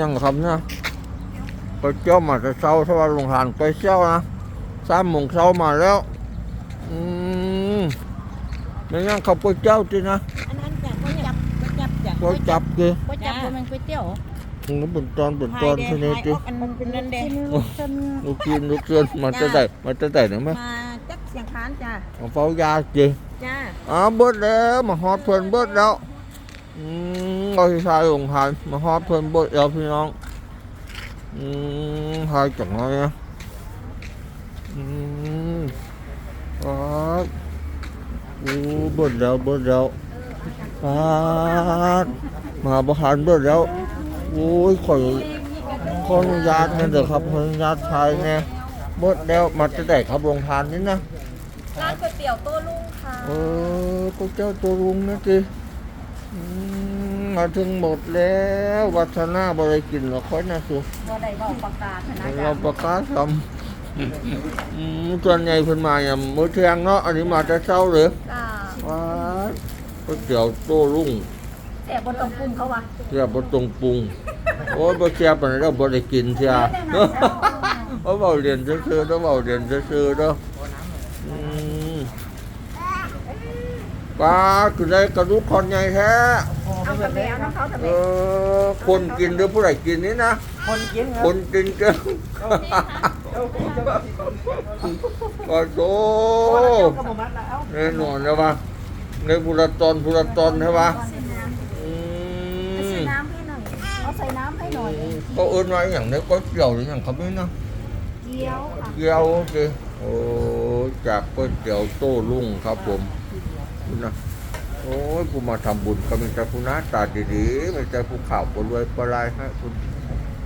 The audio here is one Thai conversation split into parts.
ยังครับเนี่ยไปเจ้ามาแต่เช้าถ้าว่าลงทานไปเช้านะสามโมงเช้ามาแล้ว อืมไม่ยังเขาไปเจ้าจีนะอันนั้นจ้ะก๋วยจับก๋วยจับจ้ะก็จับกีก๋วยจับบ่แม่นก๋วยเตี๋ยวมันเป็นตอนเป็นตอนไฮทีเดนี้ไฮจีออกอันมันเป็นนั่นเด้ลูกกินลูกเกินมาจะได้มาจะได้หรือไม่มาจักเสียงคานจ้ะเอาเฝ้ายาจีจ้า อ๋อเบิดแล้วมาฮอดเพิ่นเบิดแล้ว อืมเราที่ชายลงทานมาฮอดเพิ่นเบิดแล้วพี่น้อง อืมหายจังเลยนะอืมอ๋อโอ้เบิดแล้วเบิดแล้วปาดมาบหารเบิดแล้วโอ้ยขอขออนุญาตนะเด้อครับขออนุญาตชายไงเบิดแล้วมาจะได้ครับโรงทานนี่นะร้านก๋วยเตี๋ยวโต้รุ่งค่ะ เออพวกเจ้าตัวลุงนะจีอื มมาถึงหมดแล้ว วัฒนาบริกินหรอกค่อยนะสุบ่ได้บอกประกาศนะเราจ้ะประกาศทำอืมส่วนใหญ่เพิ่นมาอย่างมื้อเที่ยงเนาะอันนี้มาแต่เช้าเลยจ้าว้าก๋วยเตี๋ยวโต้รุ่งแต่บ่ต้องปรุงเขาว่ะเสียบ่ตรงปรุงโอ้ยบ่เสียปานนั้นเราบ่ได้กินเสียเพราะเว้าเรียนซื่อๆเด้อเว้าเรียนซื่อๆเด้ออืม ปลาคือได้กระดูกคอนใหญ่แท้เอาทะเลเอาน้ำเขาทะเลเออคนกินหรือผู้ใดกินนี่นะคนกินครัคบนกินกันก็โตก็ผมมัดแล้วแน่นอนใช่ปะในบุรตอนบุรตอนใช่ปะอืมใส่น้ำให้หน่อยเอาใส่น้ำให้หน่อยก็เอิ้นว่าอย่างนี้ก็เกี่ยวหรืออย่างเขาไม่นะ เกี๊ยวค่ะ เกี่ยวสิโอ้จากก๋วยเตี๋ยวโต้รุ่งครับผม คุณนะโอ้ยกูมาทำบุญก็มีแต่ผู้หน้าตาดีๆไม่ใช่ผู้ข่าวผู้รวยผู้ไรายให้คุณ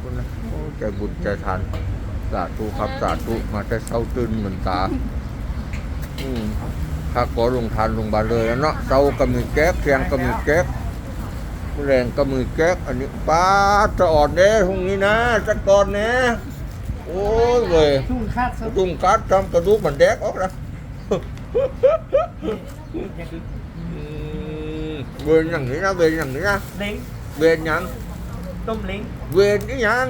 คุณนะโอ้ใจบุญใจทานสาธุครับสาธุมาแต่เศร้าตื่นเหมือนตาอืมถ้าขอลงทานลงบาลเลยแล้วเนาะเศร้าก็มีแก๊กเทียงก็มีแก๊กแรงก็มีแก๊กอันนี้ป้าดจะอ่อนเด้ตรงนี้นะจะก่อนเนี้โอ้ยเลยทุ่งคาดสตุ้งกัดทำกระดูกมันแดกออกนะอืม เวรอย่างนี้นะเวรอย่างนี้นะเล้งเวรหยังต้มเล้งเวรนี่ยัง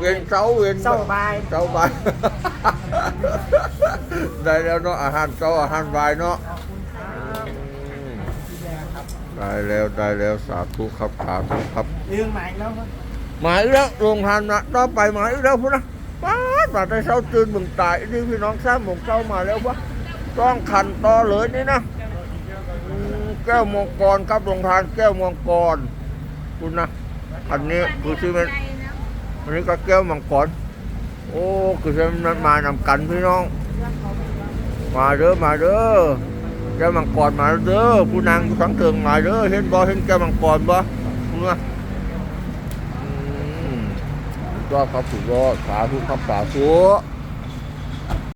เวรเสาเวรเศร้าบายเสาบ่ายได้แล้วเนาะอาหารเช้าอาหารบ่ายเนาะอืมได้แล้วได้แล้วสาธุครับสาธุครับเรื่องใหม่แล้วครับหมายแล้วโรงทานนะต่อไปหมายแล้วพุ่นนะป้าดมาแต่เช้าตื่นมึงตายนี่พี่น้องสร้างหมงเช้ามาแล้ววะ ต้องขันต่อเลยนี่นะแก้วมังกรครับโรงทานแก้วมังกร คุณนะอันนี้คือที่มันอันนี้ก็แก้วมังกร โอ้คือจะมันมานำกันพี่น้อง มาเด้อมาเด้อแก้วมังกรมาเด้อผู้นางอยู่ทั้งเทิงมาเด้อเห็นบ่เห็นแก้วมังกรบ่คุณนะอืมสุดยอดครับสุดยอดสาธุครับสาธุ